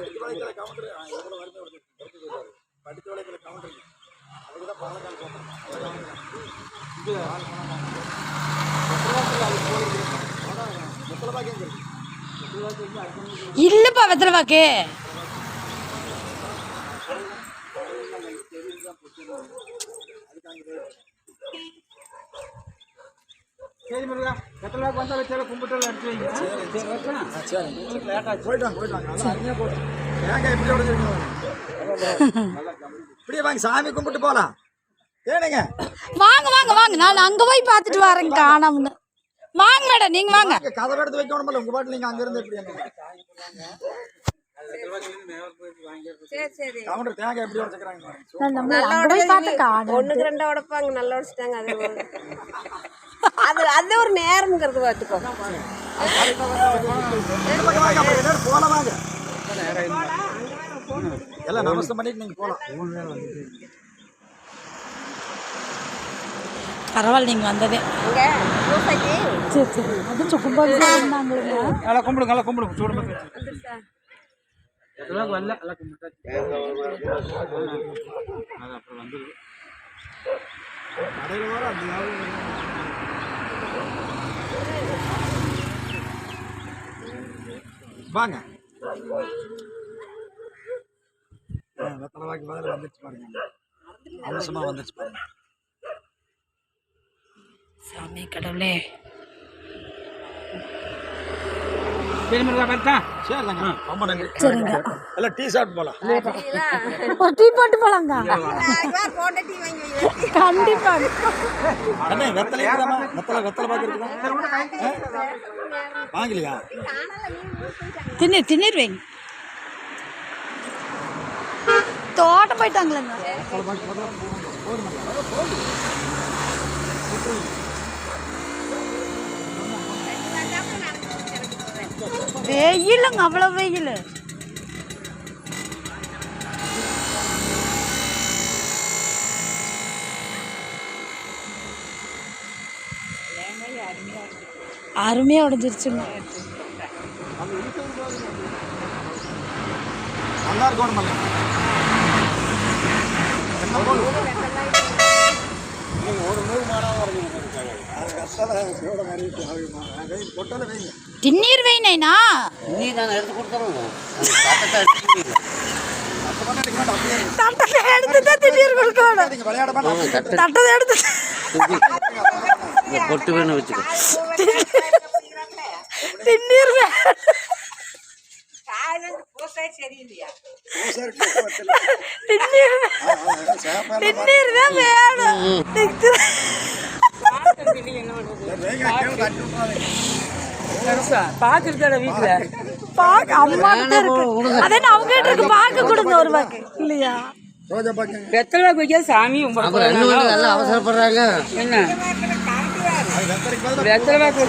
படிச்சு வளைக்கிற கவுண்டர் எவ்வளோ வறுமை கவுண்டர் அதுக்கு தான் பாலக்கால் இல்லப்பா வெத்தலை சரி முருகா எத்தனை நாள் வந்தா வச்சாலும் கும்பிட்டு அடிச்சு வைங்க. சரி நல்லா அருமையாக போட்டு தேங்காய் எப்படி உடச்சிருக்கீங்க இப்படியே வாங்க சாமி கும்பிட்டு போகலாம் ஏனுங்க வாங்க வாங்க வாங்க. நான் அங்க போய் பார்த்துட்டு வரேன் காணாமனு வாங்க மேடம் நீங்க வாங்க. கதவை எடுத்து வைக்கணுமில்ல உங்க பாட்டு நீங்க அங்க இருந்து எப்படி சரி சரி. கவுண்டர் தேங்காய் எப்படி உடச்சிக்கிறாங்க? நான் நம்ம அங்க போய் பார்த்து காணும். ஒண்ணுக்கு ரெண்டா உடைப்பாங்க நல்லா உடைச்சிட்டாங்க அது அது அது ஒரு நேரம்ங்கிறது பார்த்துக்கோ. போல வாங்க எல்லாம் நமஸ்தம் பண்ணிட்டு நீங்க போலாம். பரவாயில்ல நீங்க வந்ததே. சரி சரி. அது சுக்கும்போது இருந்தாங்களே நல்லா கும்பிடுங்க நல்லா கும்பிடுங்க சூடு வரல நல்லா அப்புறம் வந்துடுது கடையில் அந்த. வாங்க வெத்தலை வாக்கி பதில் வந்துருச்சு பாருங்க. அவசரமா வந்துருச்சு பாருங்க. சாமி கடவுளே. டீ சாப்பிட்டு போலாம். டீ போட்டு போலாங்க கண்டிப்பா. அண்ணே வெத்தலை இருக்குதாம்மா? வெத்தலை வெத்தலை பாக்கு இருக்குதா வாங்கலையா? திண்ணீர் வைங்க தோட்டம் போயிட்டாங்களேங்க. வெயிலுங்க அவ்வளோ வெயில் அருமையாக உடஞ்சிருச்சுங்க நல்லா இருக்கணும் மல்ல அது கஷ்டம் எவ்வளோ மாதிரி இருக்கு. ஆகுமா? வெயில் பொட்டால வைங்க திண்ணீர் வைனேனா நீ நாங்கள் எடுத்து அப்படியே தட்டத்தை எடுத்து தான் திண்ணீர் கொடுக்கணும் தட்டத்தை எடுத்து. பொட்டு வேணும் வச்சுக்கோ. திண்ணீர் வே- திண்ணீர் வே- திண்ணீர் தான் வேணும். பார்த்துட்டு வீட்டில் பாக்கு அம்மா கிட்ட இருக்கு. அதே அவங்க கிட்ட இருக்கு. பாக்கு கொடுங்க ஒரு பாக்கு. இல்லையா? வெத்தலை வைக்க சாமி அவசரப்படுறாங்க. என்ன? அது வெத்தலைக்கு